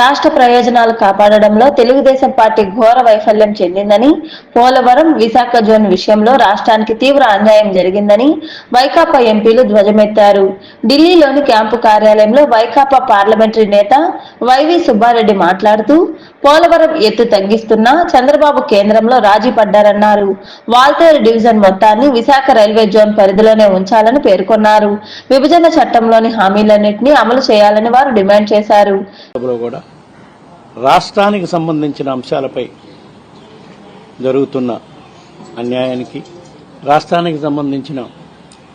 రాష్ట్ర ప్రయోజనాలు కాపాడడంలో తెలుగుదేశం పార్టీ ఘోర వైఫల్యం చెందిందని పోలవరం విశాఖ జోన్ విషయంలో రాష్ట్రానికి తీవ్ర అన్యాయం జరిగిందని వైకాపా ఎంపీలు ధ్వజమెత్తారు. ఢిల్లీలోని క్యాంపు కార్యాలయంలో వైకాపా పార్లమెంటరీ నేత వైవి సుబ్బారెడ్డి మాట్లాడుతూ పోలవరం ఎత్తు తగ్గిస్తున్నా చంద్రబాబు కేంద్రంలో రాజీ పడ్డారన్నారు. వాల్తేరు డివిజన్ మొత్తాన్ని విశాఖ రైల్వే జోన్ పరిధిలోనే ఉంచాలని పేర్కొన్నారు. విభజన చట్టంలోని హామీలన్నింటినీ అమలు చేయాలని వారు డిమాండ్ చేశారు. కూడా రాష్ట్రానికి సంబంధించిన అంశాలపై జరుగుతున్న అన్యాయానికి రాష్ట్రానికి సంబంధించిన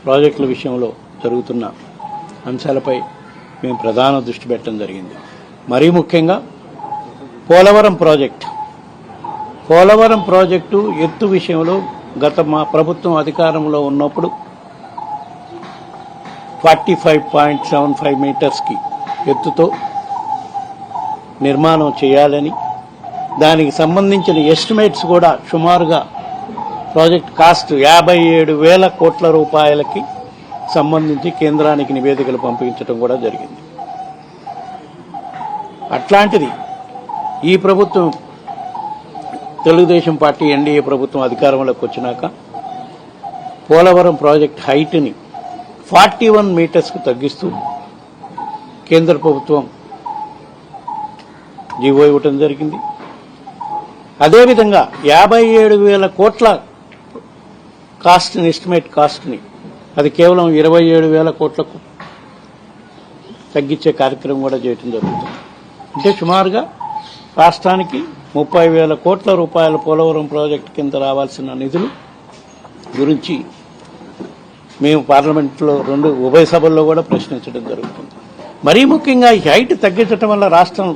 ప్రాజెక్టుల విషయంలో జరుగుతున్న అంశాలపై మేము ప్రధాన దృష్టి పెట్టడం జరిగింది. మరీ ముఖ్యంగా పోలవరం ప్రాజెక్ట్. పోలవరం ప్రాజెక్టు ఎత్తు విషయంలో గత మా ప్రభుత్వం అధికారంలో ఉన్నప్పుడు forty five point seven five మీటర్స్కి ఎత్తుతో నిర్మాణం చేయాలని దానికి సంబంధించిన ఎస్టిమేట్స్ కూడా సుమారుగా ప్రాజెక్ట్ కాస్ట్ యాభై ఏడు వేల కోట్ల రూపాయలకి సంబంధించి కేంద్రానికి నివేదికలు పంపించడం కూడా జరిగింది. అట్లాంటిది ఈ ప్రభుత్వం తెలుగుదేశం పార్టీ ఎన్డీఏ ప్రభుత్వం అధికారంలోకి వచ్చినాక పోలవరం ప్రాజెక్ట్ హైట్ని ఫార్టీ వన్ మీటర్స్కు తగ్గిస్తూ కేంద్ర ప్రభుత్వం జీవో ఇవ్వటం జరిగింది. అదేవిధంగా యాభై ఏడు వేల కోట్ల కాస్ట్ని ఎస్టిమేట్ కాస్ట్ని అది కేవలం ఇరవై ఏడు వేల కోట్లకు తగ్గించే కార్యక్రమం కూడా చేయటం జరుగుతుంది. అంటే సుమారుగా రాష్ట్రానికి ముప్పై వేల కోట్ల రూపాయల పోలవరం ప్రాజెక్టు కింద రావాల్సిన నిధులు గురించి మేము పార్లమెంట్లో రెండు ఉభయ సభల్లో కూడా ప్రశ్నించడం జరుగుతుంది. మరీ ముఖ్యంగా ఈ హైట్ తగ్గించడం వల్ల రాష్ట్రం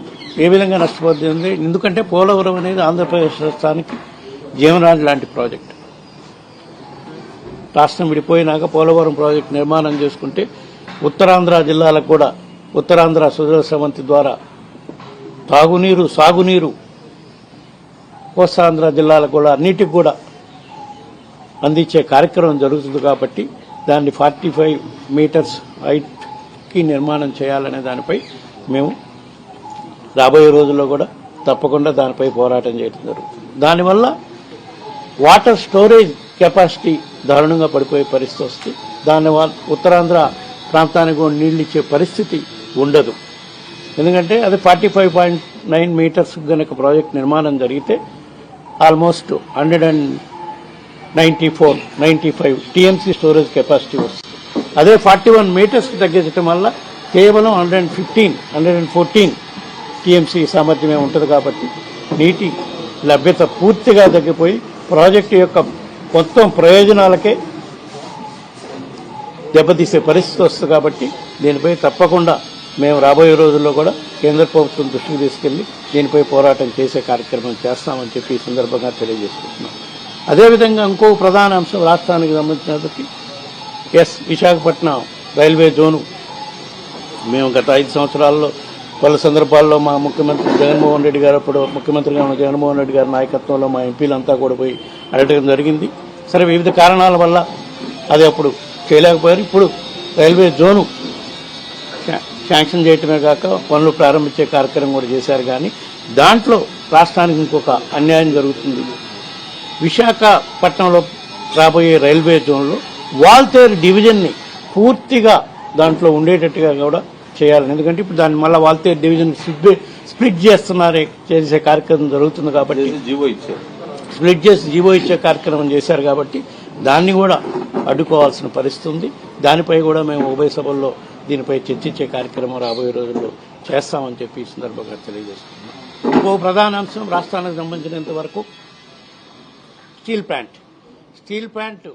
ఏ విధంగా నష్టపోతుంది? ఎందుకంటే పోలవరం అనేది ఆంధ్రప్రదేశ్ రాష్ట్రానికి జీవనాడి లాంటి ప్రాజెక్ట్. రాష్ట్రం విడిపోయినాక పోలవరం ప్రాజెక్టు నిర్మాణం చేసుకుంటే ఉత్తరాంధ్ర జిల్లాలకు కూడా ఉత్తరాంధ్ర సుజల సమంతి ద్వారా తాగునీరు సాగునీరు. కోస్తాంధ్ర జిల్లాలకు కూడా అన్నిటికి కూడా అందించే కార్యక్రమం జరుగుతుంది కాబట్టి దాన్ని ఫార్టీ ఫైవ్ మీటర్స్ హైట్కి నిర్మాణం చేయాలనే దానిపై మేము రాబోయే రోజుల్లో కూడా తప్పకుండా దానిపై పోరాటం చేయడం జరుగుతుంది. దానివల్ల వాటర్ స్టోరేజ్ కెపాసిటీ దారుణంగా పడిపోయే పరిస్థితి వస్తుంది. దానివల్ల ఉత్తరాంధ్ర ప్రాంతానికి కూడా నీళ్ళు ఇచ్చే పరిస్థితి ఉండదు. ఎందుకంటే అది forty five point nine metres గనక ప్రాజెక్ట్ నిర్మాణం జరిగితే almost hundred and ninety four ninety five TMC storage capacity వస్తుంది. అదే ఫార్టీ వన్ మీటర్స్కి తగ్గించడం వల్ల కేవలం hundred and fifteen hundred and fourteen TMC సామర్థ్యమే ఉంటుంది కాబట్టి నీటి లభ్యత పూర్తిగా తగ్గిపోయి ప్రాజెక్టు యొక్క మొత్తం ప్రయోజనాలకే దెబ్బతీసే పరిస్థితి వస్తుంది కాబట్టి దీనిపై తప్పకుండా మేము రాబోయే రోజుల్లో కూడా కేంద్ర ప్రభుత్వం దృష్టికి తీసుకెళ్ళి దీనిపై పోరాటం చేసే కార్యక్రమం చేస్తామని చెప్పి ఈ సందర్భంగా తెలియజేసుకుంటున్నాం. అదేవిధంగా ఇంకో ప్రధాన అంశం రాష్ట్రానికి సంబంధించినప్పటికీ ఎస్ విశాఖపట్నం రైల్వే జోను. మేము గత ఐదు సంవత్సరాల్లో పలు సందర్భాల్లో మా ముఖ్యమంత్రి జగన్మోహన్ రెడ్డి గారు అప్పుడు ముఖ్యమంత్రిగా ఉన్న జగన్మోహన్ రెడ్డి గారి నాయకత్వంలో మా ఎంపీలంతా కూడా పోయి అడగడం జరిగింది. సరే వివిధ కారణాల వల్ల అది అప్పుడు చేయలేకపోయారు. ఇప్పుడు రైల్వే జోను శాంక్షన్ చేయటమే కాక పనులు ప్రారంభించే కార్యక్రమం కూడా చేశారు కానీ దాంట్లో రాష్ట్రానికి ఇంకొక అన్యాయం జరుగుతుంది. విశాఖపట్నంలో రాబోయే రైల్వే జోన్లో వాల్తేరు డివిజన్ని పూర్తిగా దాంట్లో ఉండేటట్టుగా కూడా చేయాలని. ఎందుకంటే ఇప్పుడు దాన్ని మళ్ళీ వాల్తేరు డివిజన్ స్ప్లిట్ చేస్తున్నారే చేసే కార్యక్రమం జరుగుతుంది కాబట్టి. జీవో ఇచ్చారు. స్ప్లిట్ చేసి జీవో ఇచ్చే కార్యక్రమం చేశారు కాబట్టి దాన్ని కూడా అడ్డుకోవాల్సిన పరిస్థితి ఉంది. దానిపై కూడా మేము ఉభయ సభల్లో దీనిపై చర్చించే కార్యక్రమం రాబోయే రోజుల్లో చేస్తామని చెప్పి ఈ సందర్భంగా తెలియజేస్తున్నాం ఇంకో ప్రధాన అంశం రాష్ట్రానికి సంబంధించినంత వరకు స్టీల్ ప్లాంట్. స్టీల్ ప్లాంట్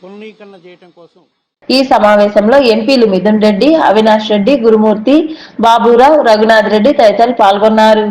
పునరీకరణ చేయడం కోసం ఈ సమావేశంలో ఎంపీలు మిథున్ రెడ్డి అవినాష్ రెడ్డి గురుమూర్తి బాబురావు రఘునాథ్ రెడ్డి తదితరులు పాల్గొన్నారు.